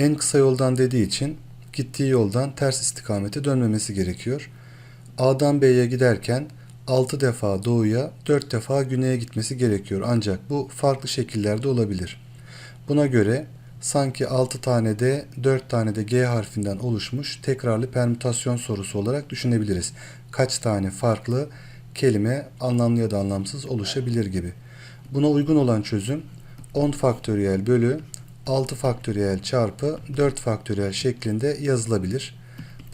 En kısa yoldan dediği için gittiği yoldan ters istikamete dönmemesi gerekiyor. A'dan B'ye giderken 6 defa doğuya 4 defa güneye gitmesi gerekiyor. Ancak bu farklı şekillerde olabilir. Buna göre sanki 6 tane de 4 tane de G harfinden oluşmuş tekrarlı permütasyon sorusu olarak düşünebiliriz. Kaç tane farklı kelime anlamlı ya da anlamsız oluşabilir gibi. Buna uygun olan çözüm 10 faktöriyel bölü 6 faktöriyel çarpı 4 faktöriyel şeklinde yazılabilir.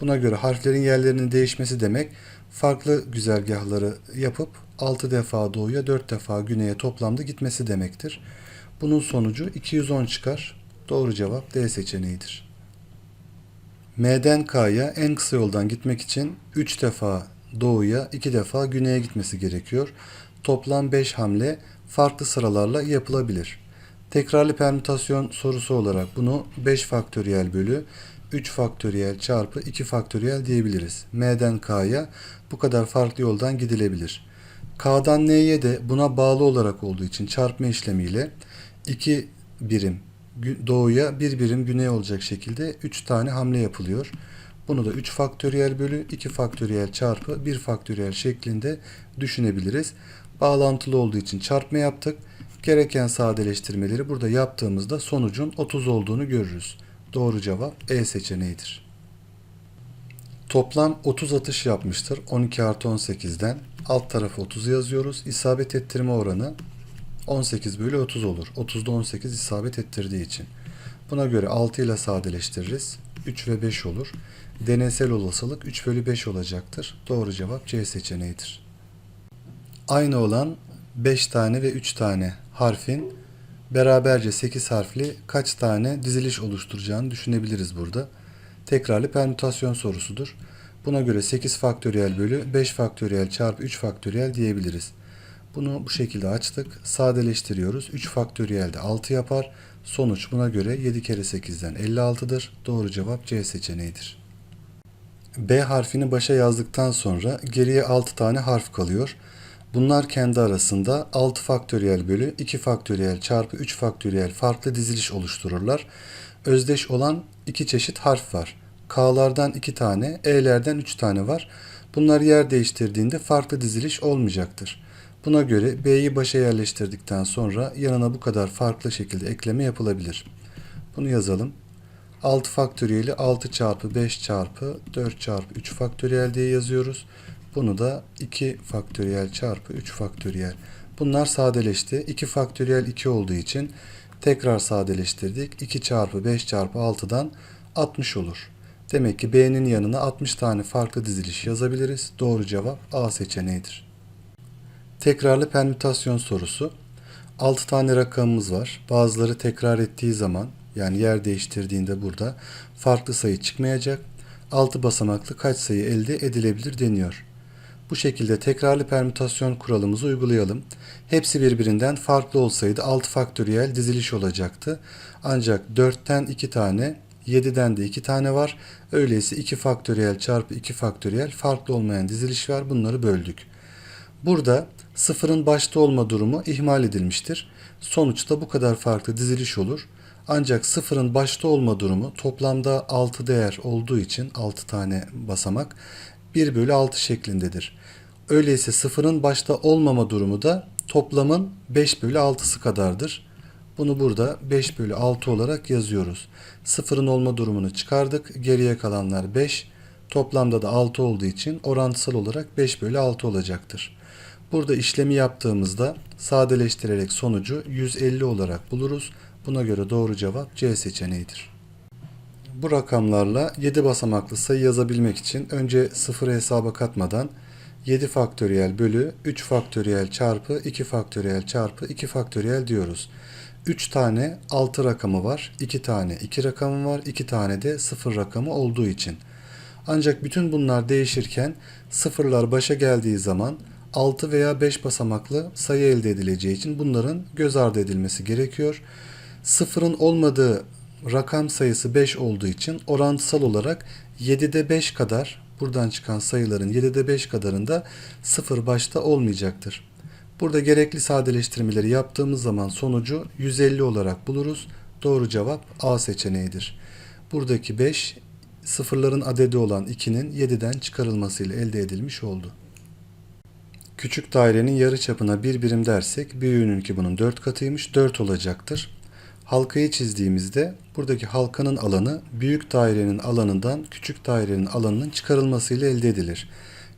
Buna göre harflerin yerlerinin değişmesi demek farklı güzergahları yapıp 6 defa doğuya 4 defa güneye toplamda gitmesi demektir. Bunun sonucu 210 çıkar. Doğru cevap D seçeneğidir. M'den K'ya en kısa yoldan gitmek için 3 defa doğuya 2 defa güneye gitmesi gerekiyor. Toplam 5 hamle farklı sıralarla yapılabilir. Tekrarlı permütasyon sorusu olarak bunu 5 faktöriyel bölü 3 faktöriyel çarpı 2 faktöriyel diyebiliriz. M'den K'ya bu kadar farklı yoldan gidilebilir. K'dan N'ye de buna bağlı olarak olduğu için çarpma işlemiyle 2 birim doğuya 1 birim güney olacak şekilde 3 tane hamle yapılıyor. Bunu da 3 faktöriyel bölü 2 faktöriyel çarpı 1 faktöriyel şeklinde düşünebiliriz. Bağlantılı olduğu için çarpma yaptık. Gereken sadeleştirmeleri burada yaptığımızda sonucun 30 olduğunu görürüz. Doğru cevap E seçeneğidir. Toplam 30 atış yapmıştır. 12 artı 18'den. Alt tarafı 30 yazıyoruz. İsabet ettirme oranı 18 bölü 30 olur. 30'da 18 isabet ettirdiği için. Buna göre 6 ile sadeleştiririz. 3 ve 5 olur. Deneysel olasılık 3 bölü 5 olacaktır. Doğru cevap C seçeneğidir. Aynı olan 5 tane ve 3 tane harfin beraberce 8 harfli kaç tane diziliş oluşturacağını düşünebiliriz burada. Tekrarlı permütasyon sorusudur. Buna göre 8 faktöriyel bölü 5 faktöriyel çarpı 3 faktöriyel diyebiliriz. Bunu bu şekilde açtık. Sadeleştiriyoruz. 3 faktöriyel de 6 yapar. Sonuç buna göre 7 kere 8'den 56'dır. Doğru cevap C seçeneğidir. B harfini başa yazdıktan sonra geriye 6 tane harf kalıyor. Bunlar kendi arasında 6 faktöriyel bölü 2 faktöriyel çarpı 3 faktöriyel farklı diziliş oluştururlar. Özdeş olan iki çeşit harf var. K'lardan 2 tane, E'lerden 3 tane var. Bunlar yer değiştirdiğinde farklı diziliş olmayacaktır. Buna göre B'yi başa yerleştirdikten sonra yanına bu kadar farklı şekilde ekleme yapılabilir. Bunu yazalım. 6 faktöriyeli 6 çarpı 5 çarpı 4 çarpı 3 faktöriyel diye yazıyoruz. Bunu da 2 faktöriyel çarpı 3 faktöriyel. Bunlar sadeleşti. 2 faktöriyel 2 olduğu için tekrar sadeleştirdik. 2 çarpı 5 çarpı 6'dan 60 olur. Demek ki B'nin yanına 60 tane farklı diziliş yazabiliriz. Doğru cevap A seçeneğidir. Tekrarlı permütasyon sorusu. 6 tane rakamımız var. Bazıları tekrar ettiği zaman yani yer değiştirdiğinde burada farklı sayı çıkmayacak. 6 basamaklı kaç sayı elde edilebilir deniyor. Bu şekilde tekrarlı permütasyon kuralımızı uygulayalım. Hepsi birbirinden farklı olsaydı 6 faktöriyel diziliş olacaktı. Ancak 4'ten 2 tane, 7'den de 2 tane var. Öyleyse 2 faktöriyel çarpı 2 faktöriyel farklı olmayan diziliş var. Bunları böldük. Burada sıfırın başta olma durumu ihmal edilmiştir. Sonuçta bu kadar farklı diziliş olur. Ancak sıfırın başta olma durumu toplamda 6 değer olduğu için 6 tane basamak 1 bölü 6 şeklindedir. Öyleyse sıfırın başta olmama durumu da toplamın 5 bölü 6'sı kadardır. Bunu burada 5 bölü 6 olarak yazıyoruz. Sıfırın olma durumunu çıkardık. Geriye kalanlar 5. Toplamda da 6 olduğu için orantısal olarak 5 bölü 6 olacaktır. Burada işlemi yaptığımızda sadeleştirerek sonucu 150 olarak buluruz. Buna göre doğru cevap C seçeneğidir. Bu rakamlarla 7 basamaklı sayı yazabilmek için önce sıfırı hesaba katmadan 7 faktöriyel bölü 3 faktöriyel çarpı 2 faktöriyel çarpı 2 faktöriyel diyoruz. 3 tane 6 rakamı var, 2 tane 2 rakamı var, 2 tane de 0 rakamı olduğu için. Ancak bütün bunlar değişirken sıfırlar başa geldiği zaman 6 veya 5 basamaklı sayı elde edileceği için bunların göz ardı edilmesi gerekiyor. Sıfırın olmadığı rakam sayısı 5 olduğu için orantısal olarak 7'de 5 kadar buradan çıkan sayıların 7'de 5 kadarında sıfır başta olmayacaktır. Burada gerekli sadeleştirmeleri yaptığımız zaman sonucu 150 olarak buluruz. Doğru cevap A seçeneğidir. Buradaki 5 sıfırların adedi olan 2'nin 7'den çıkarılmasıyla elde edilmiş oldu. Küçük dairenin yarı çapına bir birim dersek büyüğününki bunun 4 katıymış 4 olacaktır. Halkayı çizdiğimizde buradaki halkanın alanı büyük dairenin alanından küçük dairenin alanının çıkarılmasıyla elde edilir.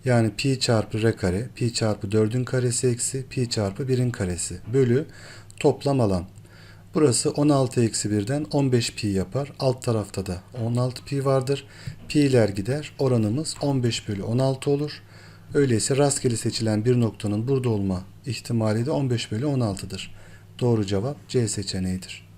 Yani pi çarpı r kare, pi çarpı 4'ün karesi eksi pi çarpı 1'in karesi bölü toplam alan. Burası 16 eksi 1'den 15 pi yapar. Alt tarafta da 16 pi vardır. Pi'ler gider. Oranımız 15 bölü 16 olur. Öyleyse rastgele seçilen bir noktanın burada olma ihtimali de 15 bölü 16'dır. Doğru cevap C seçeneğidir.